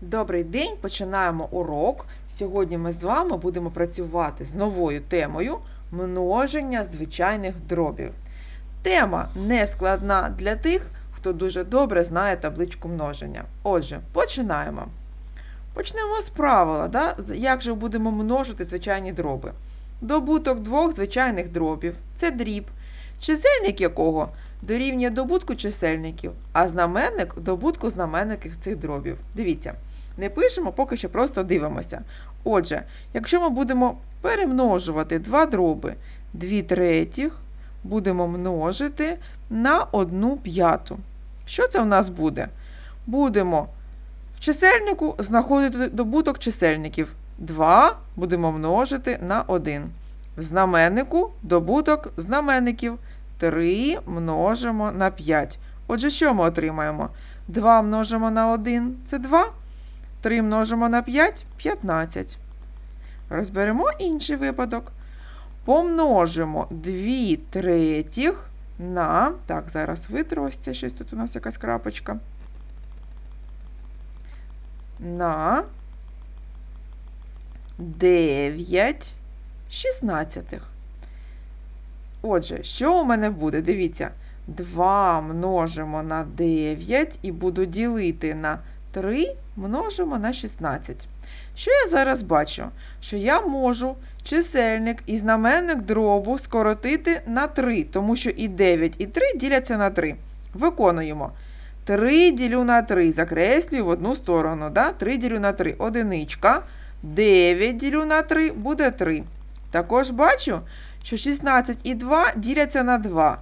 Добрий день, починаємо урок. Сьогодні ми з вами будемо працювати з новою темою множення звичайних дробів. Тема не складна для тих, хто дуже добре знає табличку множення. Отже, починаємо. Почнемо з правила, да? як же будемо множити звичайні дроби. Добуток двох звичайних дробів це дріб, чисельник якого дорівнює добутку чисельників, а знаменник добутку знаменників цих дробів. Дивіться, не пишемо, поки що просто дивимося. Отже, якщо ми будемо перемножувати два дроби, 2 третіх будемо множити на 1 п'яту. Що це в нас буде? Будемо в чисельнику знаходити добуток чисельників. 2 будемо множити на 1. В знаменнику добуток знаменників. 3 множимо на 5. Отже, що ми отримаємо? 2 множимо на 1 це 2. 3 множимо на 5 15. Розберемо інший випадок. Помножимо 2 третіх на. Так, зараз витру щось тут у нас якась крапочка. На 9 шістнадцятих. Отже, що у мене буде? Дивіться, 2 множимо на 9 і буду ділити на 3 множимо на 16. Що я зараз бачу? Що я можу чисельник і знаменник дробу скоротити на 3, тому що і 9, і 3 діляться на 3. Виконуємо. 3 ділю на 3, закреслюю в одну сторону. Да? 3 ділю на 3 одиничка. 9 ділю на 3 буде 3. Також бачу, що 16 і 2 діляться на 2.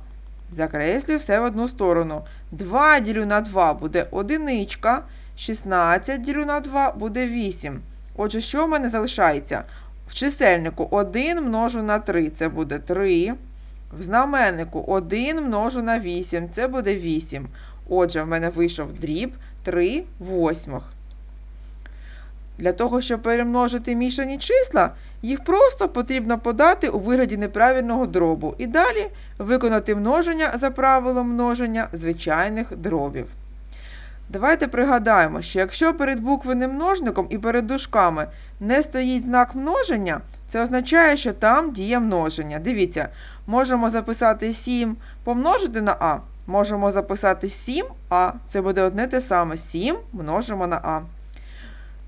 Закреслюю все в одну сторону. 2 ділю на 2 буде одиничка. 16 ділю на 2 буде 8. Отже, що в мене залишається? В чисельнику 1 множу на 3, це буде 3. В знаменнику 1 множу на 8, це буде 8. Отже, в мене вийшов дріб 3 восьмих. Для того, щоб перемножити мішані числа, їх просто потрібно подати у вигляді неправильного дробу і далі виконати множення за правилом множення звичайних дробів. Давайте пригадаємо, що якщо перед буквенним множником і перед дужками не стоїть знак множення, це означає, що там діє множення. Дивіться, можемо записати 7 помножити на а. Можемо записати 7а, це буде одне те саме. 7 множимо на а.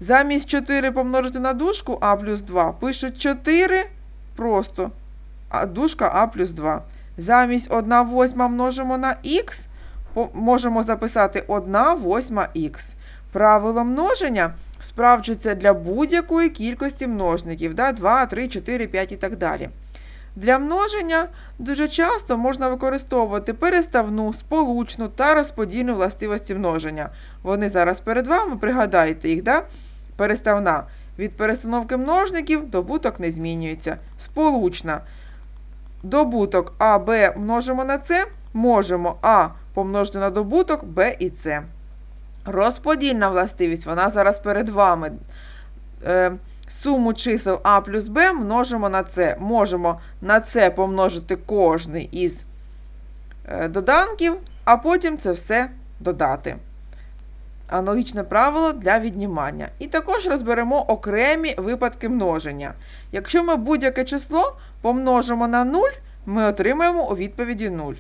Замість 4 помножити на дужку а плюс 2 пишуть 4 просто, а дужка а плюс 2. Замість 1 восьма множимо на х, можемо записати 1 восьма х. Правило множення справджується для будь-якої кількості множників, да? 2, 3, 4, 5 і так далі. Для множення дуже часто можна використовувати переставну, сполучну та розподільну властивості множення. Вони зараз перед вами, пригадайте їх, да? переставна. Від перестановки множників добуток не змінюється. Сполучна. Добуток А, Б множимо на С, можемо А помножити на добуток Б і С. Розподільна властивість, вона зараз перед вами. Е, суму чисел А плюс Б множимо на С. Можемо на С помножити кожний із е, доданків, а потім це все додати. Аналогічне правило для віднімання. І також розберемо окремі випадки множення. Якщо ми будь-яке число помножимо на 0, ми отримаємо у відповіді 0.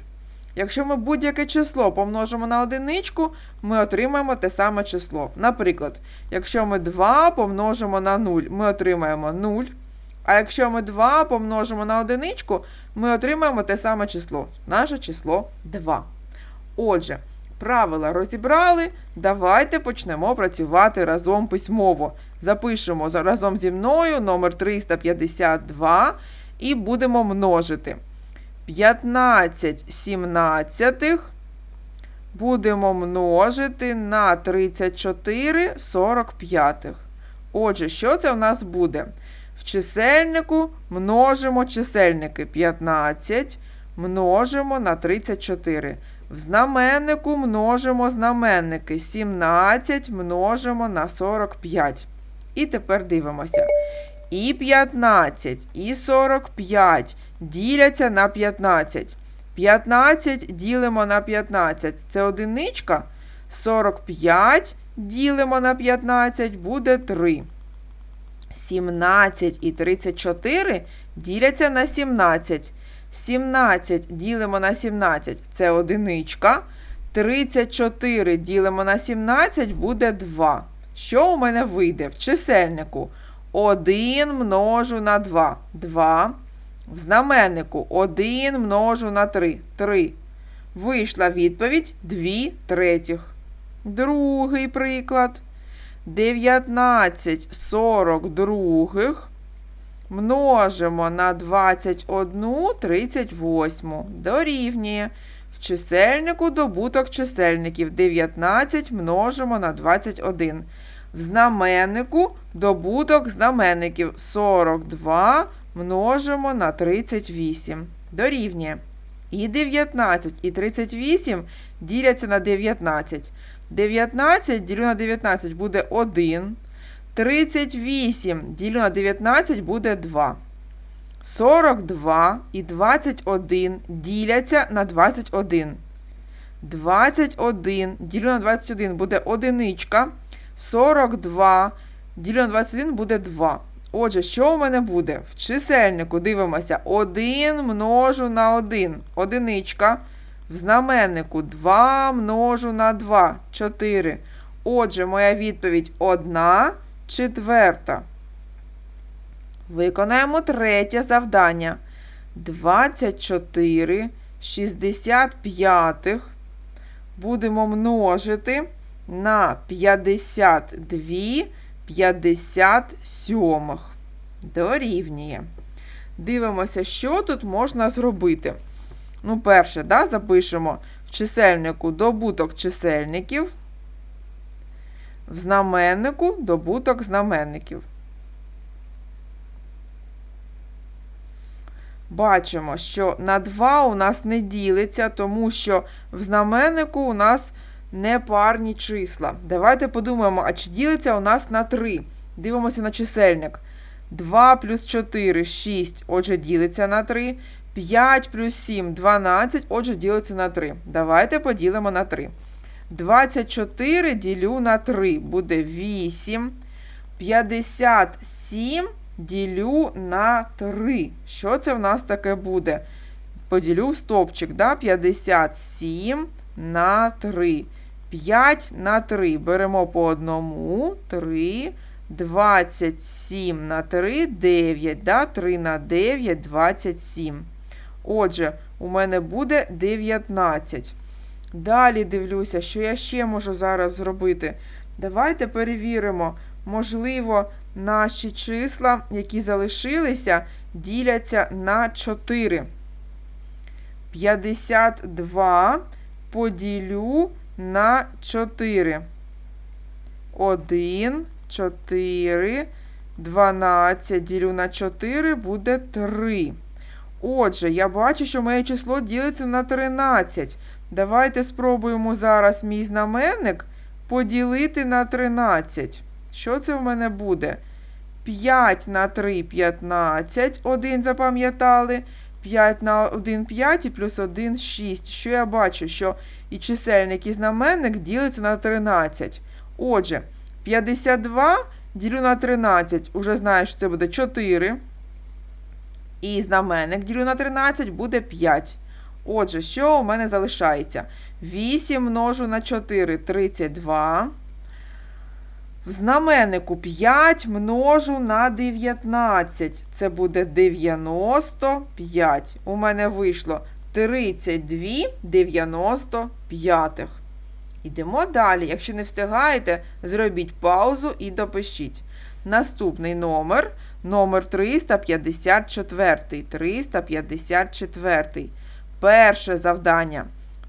Якщо ми будь-яке число помножимо на одиничку, ми отримаємо те саме число. Наприклад, якщо ми 2 помножимо на 0, ми отримаємо 0. А якщо ми 2 помножимо на одиничку, ми отримаємо те саме число. Наше число 2. Отже, правила розібрали. Давайте почнемо працювати разом письмово. Запишемо разом зі мною номер 352 і будемо множити. 15 сімнадцятих будемо множити на 34 45. Отже, що це в нас буде? В чисельнику множимо чисельники 15, множимо на 34. В знаменнику множимо знаменники 17 множимо на 45. І тепер дивимося. І 15, і 45 діляться на 15. 15 ділимо на 15. Це одиничка. 45 ділимо на 15, буде 3. 17 і 34 діляться на 17. 17 ділимо на 17 це одиничка. 34 ділимо на 17 буде 2. Що у мене вийде в чисельнику? 1 множу на 2. 2. В знаменнику 1 множу на 3. 3. Вийшла відповідь 2 третіх. Другий приклад. 19 42 множимо на 21 38. Дорівнює. В чисельнику добуток чисельників 19 множимо на 21. В знаменнику добуток знаменників 42 множимо на 38. Дорівнює. І 19, і 38 діляться на 19. 19 ділю на 19 буде 1. 38 ділю на 19 буде 2. 42 і 21 діляться на 21. 21 ділю на 21 буде одиничка. 42 ділю на 21 буде 2. Отже, що у мене буде? В чисельнику дивимося 1 множу на 1. Одиничка. В знаменнику 2 множу на 2. 4. Отже, моя відповідь 1 четверта. Виконаємо третє завдання. 24 65 будемо множити на 52 57. Дорівнює. Дивимося, що тут можна зробити. Ну, перше, да, запишемо в чисельнику добуток чисельників, в знаменнику добуток знаменників. Бачимо, що на 2 у нас не ділиться, тому що в знаменнику у нас непарні числа. Давайте подумаємо, а чи ділиться у нас на 3? Дивимося на чисельник. 2 плюс 4 6, отже, ділиться на 3. 5 плюс 7 12, отже, ділиться на 3. Давайте поділимо на 3. 24 ділю на 3 буде 8. 57 ділю на 3. Що це в нас таке буде? Поділю в стовпчик, да? 57 на 3. 5 на 3. Беремо по одному. 3. 27 на 3, 9. Да? 3 на 9, 27. Отже, у мене буде 19. Далі дивлюся, що я ще можу зараз зробити. Давайте перевіримо, можливо, наші числа, які залишилися, діляться на 4. 52 поділю на 4. 1, 4, 12 ділю на 4 буде 3. Отже, я бачу, що моє число ділиться на 13. Давайте спробуємо зараз мій знаменник поділити на 13. Що це в мене буде? 5 на 3 15. 1 запам'ятали. 5 на 1 5 і плюс 1 6. Що я бачу? Що і чисельник, і знаменник ділиться на 13. Отже, 52 ділю на 13. Уже знаєш, що це буде 4. І знаменник ділю на 13 буде 5. Отже, що у мене залишається? 8 множу на 4 32. В знаменнику 5 множу на 19. Це буде 95. У мене вийшло 32 95. Ідемо далі. Якщо не встигаєте, зробіть паузу і допишіть. Наступний номер номер 354. 354. Перше завдання.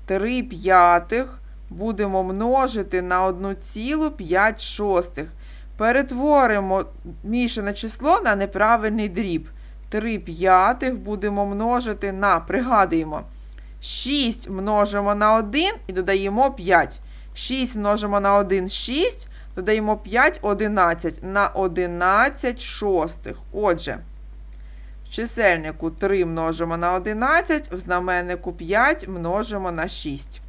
3 п'ятих будемо множити на 1,5 шостих. Перетворимо мішане число на неправильний дріб. 3 п'ятих будемо множити на, пригадуємо, 6 множимо на 1 і додаємо 5. 6 множимо на 1 6, додаємо 5 11 на 11 шостих. Отже, в чисельнику 3 множимо на 11, в знаменнику 5 множимо на 6.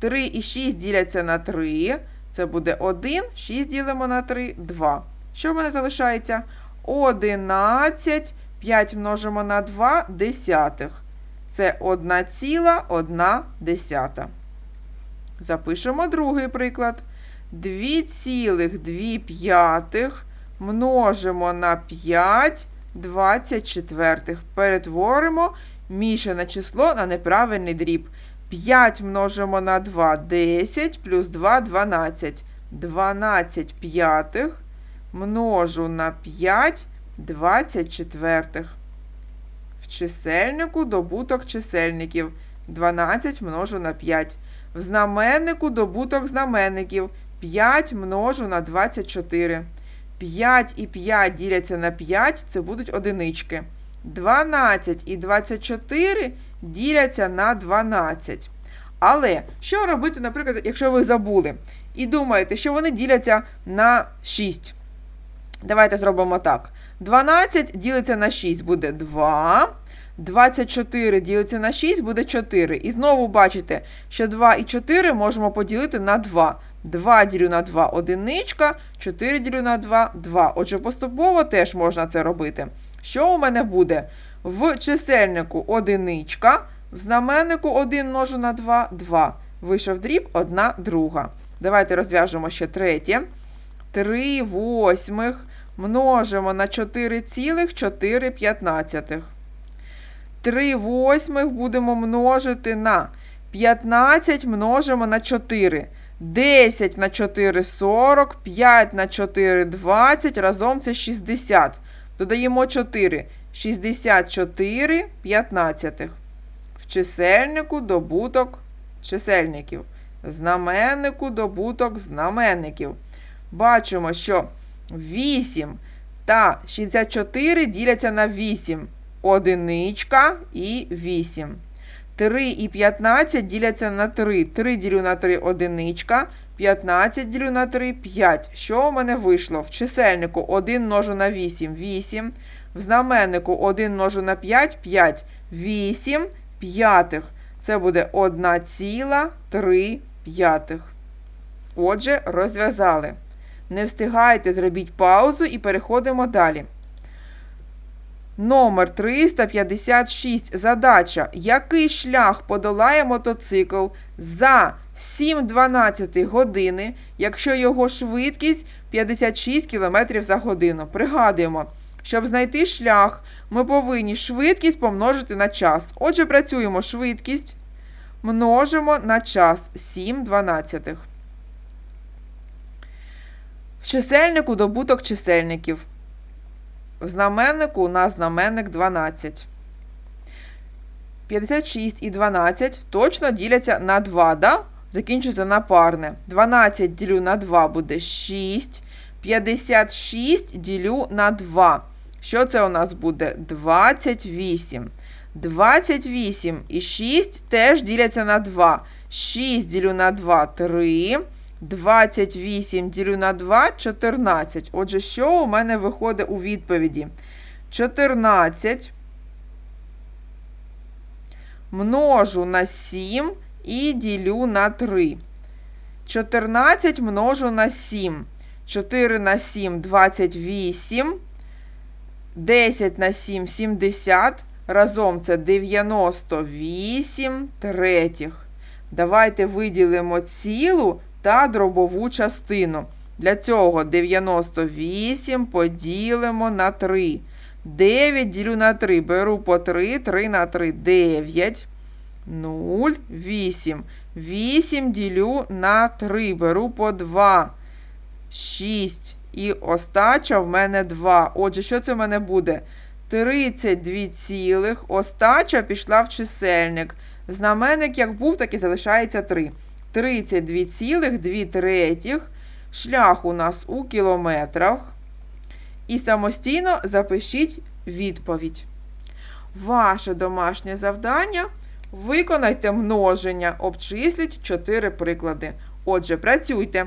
3 і 6 діляться на 3. Це буде 1, 6 ділимо на 3, 2. Що в мене залишається? 11, 5 множимо на 2, десятих. Це 1,1 десята. Запишемо другий приклад. 2,2 множимо на 5 24. Перетворимо мішане число на неправильний дріб. 5 множимо на 2 10 плюс 2 12. 12 п'ятих множу на 5 24. В чисельнику добуток чисельників. 12 множу на 5. В знаменнику добуток знаменників. 5 множу на 24. 5 і 5 діляться на 5, це будуть одинички. 12 і 24 діляться на 12. Але що робити, наприклад, якщо ви забули і думаєте, що вони діляться на 6? Давайте зробимо так. 12 ділиться на 6 буде 2. 24 ділиться на 6 буде 4. І знову бачите, що 2 і 4 можемо поділити на 2. 2 ділю на 2 одиничка, 4 ділю на 2 2. Отже, поступово теж можна це робити. Що у мене буде? В чисельнику одиничка, в знаменнику 1 множу на 2 2. Вийшов дріб 1 друга. Давайте розв'яжемо ще третє. 3 восьмих множимо на 4,4 п'ятнадцятих. 3 восьмих будемо множити на 15 множимо на 4. 10 на 4 – 40, 5 на 4 – 20, разом це 60. Додаємо 4. 64 п'ятнадцятих. В чисельнику добуток чисельників. Знаменнику добуток знаменників. Бачимо, що 8 та 64 діляться на 8. Одиничка і 8. 3 і 15 діляться на 3. 3 ділю на 3 одиничка. 15 ділю на 3 5. Що у мене вийшло? В чисельнику 1 множу на 8 8. В знаменнику 1 множу на 5 5. 8 п'ятих. Це буде 1,3 п'ятих. Отже, розв'язали. Не встигайте, зробіть паузу і переходимо далі. Номер 356. Задача. Який шлях подолає мотоцикл за 7-12 години, якщо його швидкість 56 км за годину? Пригадуємо, щоб знайти шлях, ми повинні швидкість помножити на час. Отже, працюємо швидкість, множимо на час 7-12. В чисельнику добуток чисельників. В знаменнику у нас знаменник 12. 56 і 12 точно діляться на 2, да? закінчується на парне. 12 ділю на 2 буде 6. 56 ділю на 2. Що це у нас буде? 28. 28 і 6 теж діляться на 2. 6 ділю на 2 3. 28 ділю на 2 14. Отже, що у мене виходить у відповіді? 14 множу на 7 і ділю на 3. 14 множу на 7. 4 на 7 28. 10 на 7 70. Разом це 98 третіх. Давайте виділимо цілу та дробову частину. Для цього 98 поділимо на 3. 9 ділю на 3. Беру по 3, 3 на 3 9. 0, 8. 8 ділю на 3. Беру по 2. 6. І остача в мене 2. Отже, що це в мене буде? 32 цілих. Остача пішла в чисельник. Знаменник як був, так і залишається 3. 32,2 третіх. Шлях у нас у кілометрах. І самостійно запишіть відповідь. Ваше домашнє завдання. Виконайте множення, обчисліть 4 приклади. Отже, працюйте.